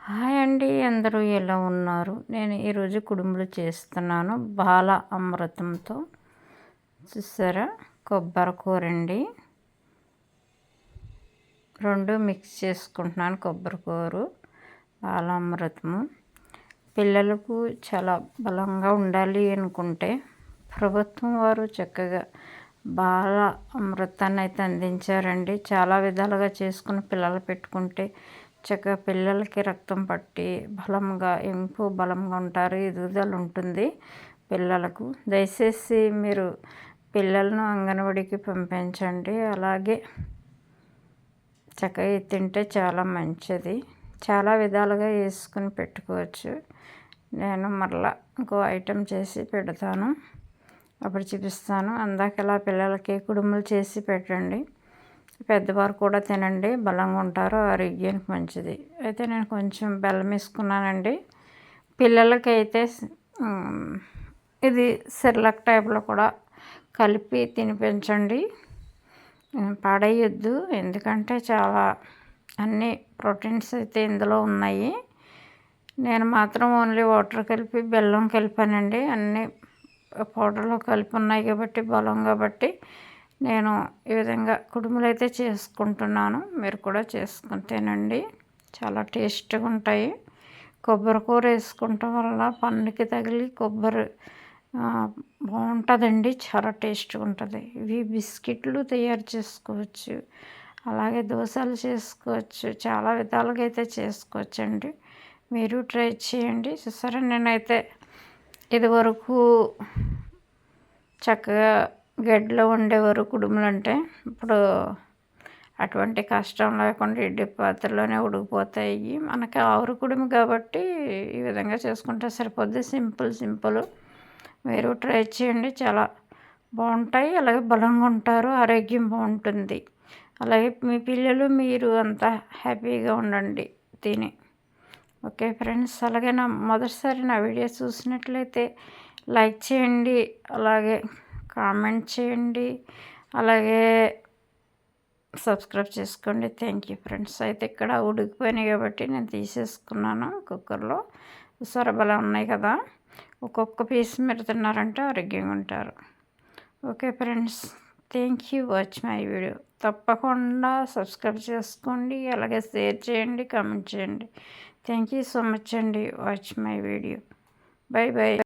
Hi అండి అందరూ ఎలా ఉన్నారు? నేను ఈరోజు కుడుములు చేస్తున్నాను బాల అమృతంతో. చూసారా? కొబ్బరి కూర అండి రెండు మిక్స్ చేసుకుంటున్నాను కొబ్బరికూరు బాల అమృతము. పిల్లలకు చాలా బలంగా ఉండాలి అనుకుంటే ప్రభుత్వం వారు చక్కగా బాల అమృతాన్ని అయితే అందించారండి. చాలా విధాలుగా చేసుకుని పిల్లలు పెట్టుకుంటే చక్కగా పిల్లలకి రక్తం పట్టి బలంగా ఎంపు బలంగా ఉంటారు. ఎదుగుదల ఉంటుంది పిల్లలకు. దయచేసి మీరు పిల్లలను అంగన్వాడికి పంపించండి. అలాగే చక్కగా తింటే చాలా మంచిది. చాలా విధాలుగా వేసుకుని పెట్టుకోవచ్చు. నేను మరలా ఇంకో ఐటెం చేసి పెడతాను. అప్పుడు చూపిస్తాను. అందాకలా పిల్లలకి కుడుములు చేసి పెట్టండి. పెద్దవారు కూడా తినండి బలంగా ఉంటారు ఆరోగ్యానికి మంచిది. అయితే నేను కొంచెం బెల్లం వేసుకున్నానండి. పిల్లలకైతే ఇది సిర్లక్ టైప్లో కూడా కలిపి తినిపించండి. పాడేయొద్దు ఎందుకంటే చాలా అన్ని ప్రోటీన్స్ అయితే ఇందులో ఉన్నాయి. నేను మాత్రం ఓన్లీ వాటర్ కలిపి బెల్లం కలిపానండి. అన్ని పౌడర్లో కలిపి ఉన్నాయి కాబట్టి బలం కాబట్టి నేను ఈ విధంగా కుడుములు అయితే చేసుకుంటున్నాను. మీరు కూడా చేసుకుంటేనండి. చాలా టేస్ట్గా ఉంటాయి. కొబ్బరి కూర వేసుకుంటాం వల్ల పన్నుకి తగిలి కొబ్బరి బాగుంటుందండి. చాలా టేస్ట్గా ఉంటుంది. ఇవి బిస్కెట్లు తయారు చేసుకోవచ్చు. అలాగే దోశలు చేసుకోవచ్చు. చాలా విధాలుగా అయితే చేసుకోవచ్చండి. మీరు ట్రై చేయండి. చూసారా నేనైతే ఇదివరకు చక్కగా గడ్డలో ఉండేవారు కుడుములు అంటే ఇప్పుడు అటువంటి కష్టం లేకుండా ఇడ్లీ పాత్రలోనే ఉడికిపోతాయి. మనకి ఆవురు కుడుము కాబట్టి ఈ విధంగా చేసుకుంటే సరిపోద్ది. Simple simple. మీరు ట్రై చేయండి. చాలా బాగుంటాయి. అలాగే బలంగా ఉంటారు. ఆరోగ్యం బాగుంటుంది. అలాగే మీ పిల్లలు మీరు అంతా హ్యాపీగా ఉండండి. తిని. ఓకే ఫ్రెండ్స్ అలాగే నా మొదటిసారి నా వీడియో చూసినట్లయితే లైక్ చేయండి. అలాగే కామెంట్ చేయండి. అలాగే సబ్స్క్రైబ్ చేసుకోండి. Thank you friends. అయితే ఇక్కడ ఉడికిపోయినాయి కాబట్టి నేను తీసేసుకున్నాను కుక్కర్లో. సరబలా ఉన్నాయి కదా. ఒక్కొక్క పీస్ మీరు తిన్నారంటే ఆరోగ్యంగా ఉంటారు. Okay friends. Thank you. Watch my video. తప్పకుండా సబ్స్క్రైబ్ చేసుకోండి. అలాగే షేర్ చేయండి. కామెంట్ చేయండి. థ్యాంక్ యూ సో మచ్ అండి. Watch my video. Bye bye.